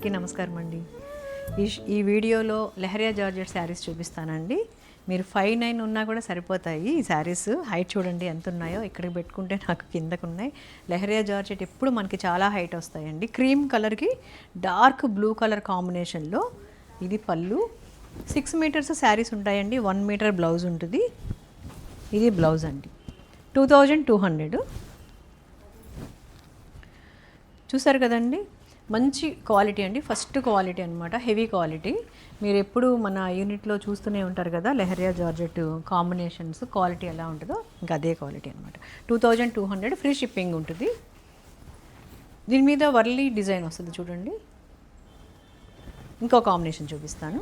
అందరికీ నమస్కారం అండి. ఈ ఈ వీడియోలో లెహరియా జార్జెట్ శారీస్ చూపిస్తానండి. మీరు ఫైవ్ నైన్ ఉన్నా కూడా సరిపోతాయి ఈ శారీస్. హైట్ చూడండి ఎంత ఉన్నాయో. ఇక్కడికి పెట్టుకుంటే నాకు కిందకు ఉన్నాయి. లెహరియా జార్జెట్ ఎప్పుడు మనకి చాలా హైట్ వస్తాయండి. క్రీమ్ కలర్కి డార్క్ బ్లూ కలర్ కాంబినేషన్లో ఇది పళ్ళు. సిక్స్ మీటర్స్ శారీస్ ఉంటాయండి. వన్ మీటర్ బ్లౌజ్ ఉంటుంది. ఇది బ్లౌజ్ అండి. టూ థౌజండ్ టూ హండ్రెడ్ చూసారు కదండి? మంచి క్వాలిటీ అండి ఫస్ట్ క్వాలిటీ అనమాట హెవీ క్వాలిటీ. మీరు ఎప్పుడు మన యూనిట్లో చూస్తూనే ఉంటారు కదా లెహరియా జార్జెట్ కాంబినేషన్స్ క్వాలిటీ ఎలా ఉంటుందో ఇంకా అదే క్వాలిటీ అనమాట two thousand two hundred free shipping ఉంటుంది. దీని మీద వర్లీ డిజైన్ వస్తుంది చూడండి. ఇంకో కాంబినేషన్ చూపిస్తాను.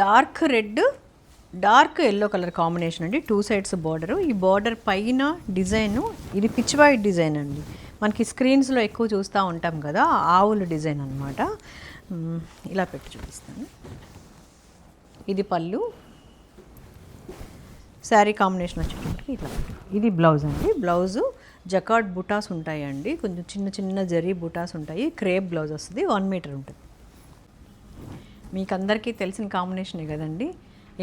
Dark red dark yellow colour combination అండి టూ సైడ్స్ బార్డరు. ఈ బార్డర్ పైన డిజైన్ ఇది పిచ్ వైట్ డిజైన్ అండి. మనకి స్క్రీన్స్లో ఎక్కువ చూస్తూ ఉంటాం కదా ఆవుల డిజైన్ అనమాట ఇలా పెట్టి చూపిస్తాను. ఇది పళ్ళు. శారీ కాంబినేషన్ వచ్చేటప్పటికి ఇట్లా ఇది బ్లౌజ్ అండి. బ్లౌజు జకాట్ బుటాస్ ఉంటాయండి. కొంచెం చిన్న చిన్న జరీ బుటాస్ ఉంటాయి. క్రేప్ బ్లౌజ్ వస్తుంది. వన్ మీటర్ ఉంటుంది. మీకు అందరికీ తెలిసిన కాంబినేషనే కదండి.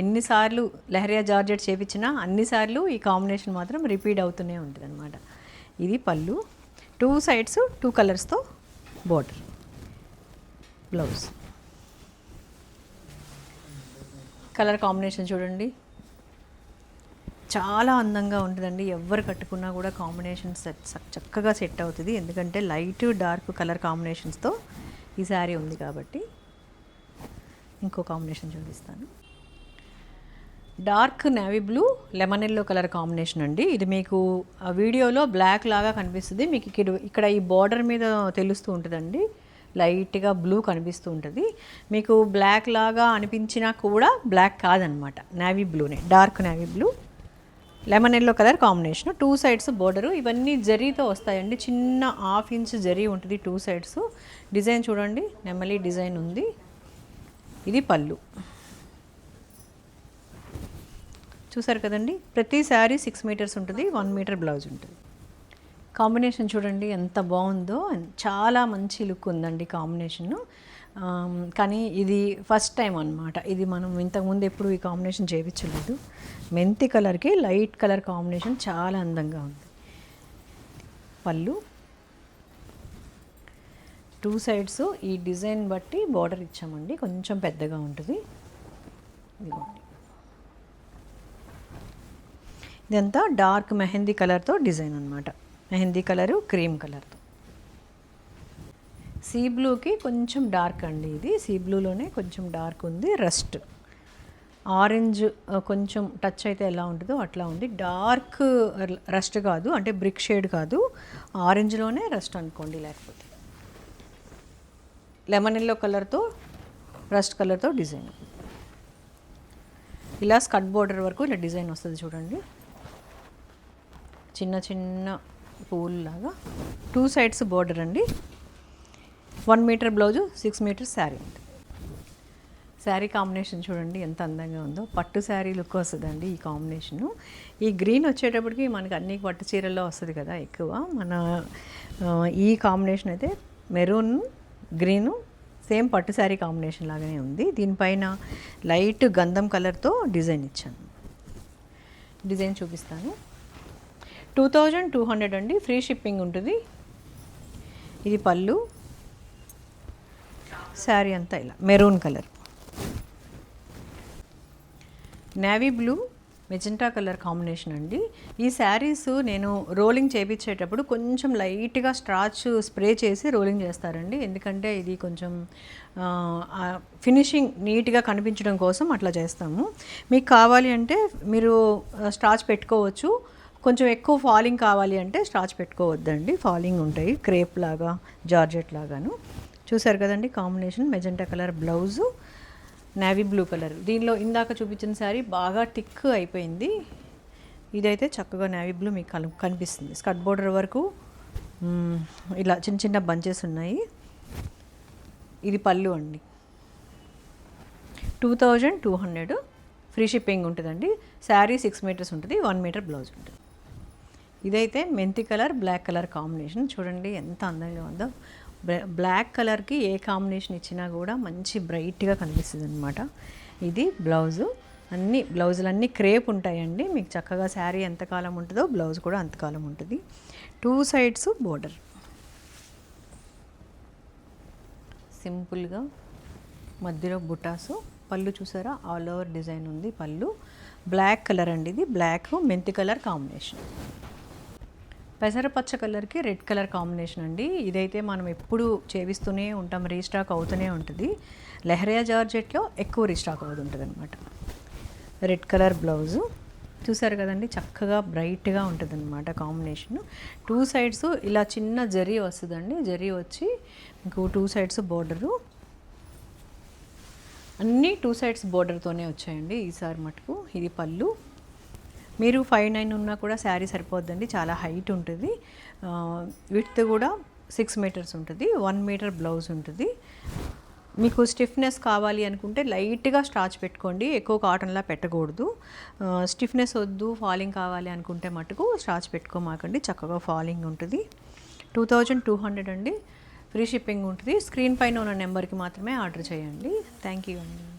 ఎన్నిసార్లు లెహరియా జార్జెట్ చేపించినా అన్నిసార్లు ఈ కాంబినేషన్ మాత్రం రిపీట్ అవుతూనే ఉంటుంది అనమాట ఇది పళ్ళు. టూ సైడ్స్ టూ కలర్స్తో బోర్డర్. బ్లౌజ్. కలర్ కాంబినేషన్ చూడండి. చాలా అందంగా ఉంటుందండి. ఎవరు కట్టుకున్నా కూడా కాంబినేషన్ సెట్ చక్కగా సెట్ అవుతుంది. ఎందుకంటే లైట్ డార్క్ కలర్ కాంబినేషన్స్తో ఈ శారీ ఉంది కాబట్టి ఇంకో కాంబినేషన్ చూపిస్తాను. Dark navy blue lemon yellow colour combination అండి. ఇది మీకు వీడియోలో బ్లాక్ లాగా కనిపిస్తుంది. మీకు ఇక్కడ ఇక్కడ ఈ బార్డర్ మీద తెలుస్తూ ఉంటుందండి. లైట్గా బ్లూ కనిపిస్తూ ఉంటుంది. మీకు బ్లాక్ లాగా అనిపించినా కూడా బ్లాక్ కాదనమాట. Navy బ్లూనే dark navy blue. Lemon yellow colour combination. Two sides border. ఇవన్నీ జరీతో వస్తాయండి. చిన్న హాఫ్ ఇంచ్ జరీ ఉంటుంది టూ సైడ్స్. డిజైన్ చూడండి. నెమలి డిజైన్ ఉంది. ఇది పళ్ళు. చూసారు కదండి? ప్రతి శారీ సిక్స్ మీటర్స్ ఉంటుంది వన్ మీటర్ బ్లౌజ్ ఉంటుంది. కాంబినేషన్ చూడండి ఎంత బాగుందో చాలా మంచి లుక్ ఉందండి కాంబినేషన్ కానీ ఇది ఫస్ట్ టైం అనమాట ఇది మనం ఇంతకుముందు ఎప్పుడు ఈ కాంబినేషన్ చేయించలేదు. మెంతి కలర్కి లైట్ కలర్ కాంబినేషన్ చాలా అందంగా ఉంది. పళ్ళు. టూ సైడ్స్ ఈ డిజైన్ బట్టి బార్డర్ ఇచ్చామండి కొంచెం పెద్దగా ఉంటుంది. ఇదిగోండి. ఇదంతా డార్క్ మెహందీ కలర్తో డిజైన్ అనమాట మెహందీ కలరు క్రీమ్ కలర్తో. సీ బ్లూకి కొంచెం డార్క్ అండి ఇది. సీ బ్లూలోనే కొంచెం డార్క్ ఉంది. రస్ట్. ఆరెంజ్ కొంచెం టచ్ అయితే ఎలా ఉంటుందో అట్లా ఉంది. డార్క్ రస్ట్ కాదు అంటే బ్రిక్ షేడ్ కాదు. ఆరెంజ్లోనే రస్ట్ అనుకోండి లేకపోతే. లెమన్ ఎల్లో కలర్తో రస్ట్ కలర్తో డిజైన్. ఇలా స్కట్ బోర్డర్ వరకు ఇలా డిజైన్ వస్తుంది చూడండి. చిన్న చిన్న పూల్లాగా టూ సైడ్స్ బోర్డర్ అండి. One metre blouse six metre sari. అండి శారీ కాంబినేషన్ చూడండి ఎంత అందంగా ఉందో. పట్టు శారీ లుక్ వస్తుందండి ఈ కాంబినేషను. ఈ గ్రీన్ వచ్చేటప్పటికి మనకి అన్ని పట్టు చీరల్లో వస్తుంది కదా ఎక్కువ. మన ఈ కాంబినేషన్ అయితే మెరూన్ గ్రీను సేమ్ పట్టు శారీ కాంబినేషన్ లాగానే ఉంది. దీనిపైన లైట్ గంధం కలర్తో డిజైన్ ఇచ్చాను. డిజైన్ చూపిస్తాను. టూ థౌజండ్ టూ హండ్రెడ్ అండి. ఫ్రీ షిప్పింగ్ ఉంటుంది. ఇది పళ్ళు. శారీ అంతా ఇలా. Maroon colour. Navy blue magenta colour combination అండి. ఈ శారీస్ నేను రోలింగ్ చేపించేటప్పుడు కొంచెం లైట్గా స్ట్రాచ్ స్ప్రే చేసి రోలింగ్ చేస్తారండి. ఎందుకంటే ఇది కొంచెం ఫినిషింగ్ నీట్గా కనిపించడం కోసం అట్లా చేస్తాము. మీకు కావాలి అంటే మీరు స్ట్రాచ్ పెట్టుకోవచ్చు. కొంచెం ఎక్కువ ఫాలింగ్ కావాలి అంటే స్టార్చ్ పెట్టుకోవద్దండి. ఫాలింగ్ ఉంటాయి. క్రేప్ లాగా జార్జెట్ లాగాను. చూసారు కదండి combination? Magenta colour blouse navy blue colour. దీనిలో ఇందాక చూపించిన శారీ బాగా టిక్ అయిపోయింది. ఇదైతే చక్కగా నేవీ బ్లూ మీకు కలు కనిపిస్తుంది. స్కట్ బోర్డర్ వరకు ఇలా చిన్న చిన్న బంచెస్ ఉన్నాయి. ఇది పళ్ళు అండి. Two thousand two hundred. Free shipping ఉంటుందండి. శారీ సిక్స్ మీటర్స్ ఉంటుంది. వన్ మీటర్ బ్లౌజ్ ఉంటుంది. ఇదైతే మెంతి కలర్ బ్లాక్ కలర్ కాంబినేషన్. చూడండి ఎంత అందంగా ఉందో. బ్లాక్ కలర్కి ఏ కాంబినేషన్ ఇచ్చినా కూడా మంచి బ్రైట్గా కనిపిస్తుంది అనమాట ఇది బ్లౌజు. అన్ని బ్లౌజులు అన్నీ క్రేప్ ఉంటాయండి. మీకు చక్కగా శారీ ఎంతకాలం ఉంటుందో బ్లౌజ్ కూడా అంతకాలం ఉంటుంది. Two sides border. సింపుల్గా మధ్యలో బుటాసు. పళ్ళు చూసారా? ఆల్ ఓవర్ డిజైన్ ఉంది పళ్ళు. బ్లాక్ కలర్ అండి ఇది. బ్లాక్ మెంతి కలర్ కాంబినేషన్. పెసరపచ్చ కలర్కి రెడ్ కలర్ కాంబినేషన్ అండి. ఇదైతే మనం ఎప్పుడు చేవిస్తూనే ఉంటాం రీస్టాక్ అవుతూనే ఉంటుంది. లెహరియా జార్జెట్లో ఎక్కువ రీస్టాక్ అవుతుంటుంది అనమాట రెడ్ కలర్ బ్లౌజు. చూసారు కదండి చక్కగా బ్రైట్గా ఉంటుంది అనమాట కాంబినేషన్. టూ సైడ్స్ ఇలా చిన్న జరీ వస్తుందండి. జరీ వచ్చి మీకు టూ సైడ్స్ బోర్డరు. అన్నీ టూ సైడ్స్ బోర్డర్తోనే వచ్చాయండి ఈసారి మటుకు. ఇది పళ్ళు. మీరు ఫైవ్ నైన్ ఉన్నా కూడా శారీ సరిపోద్దండి. చాలా హైట్ ఉంటుంది. విత్ కూడా సిక్స్ మీటర్స్ ఉంటుంది. వన్ మీటర్ బ్లౌజ్ ఉంటుంది. మీకు స్టిఫ్నెస్ కావాలి అనుకుంటే లైట్గా స్టార్చ్ పెట్టుకోండి. ఎక్కువ కాటన్లా పెట్టకూడదు. స్టిఫ్నెస్ వద్దు ఫాలింగ్ కావాలి అనుకుంటే మటుకు స్టార్చ్ పెట్టుకోమాకండి. చక్కగా ఫాలింగ్ ఉంటుంది. టూ థౌజండ్ టూ హండ్రెడ్ అండి. ఫ్రీ షిప్పింగ్ ఉంటుంది. స్క్రీన్ పైన ఉన్న నెంబర్కి మాత్రమే ఆర్డర్ చేయండి. థ్యాంక్ యూ అండి.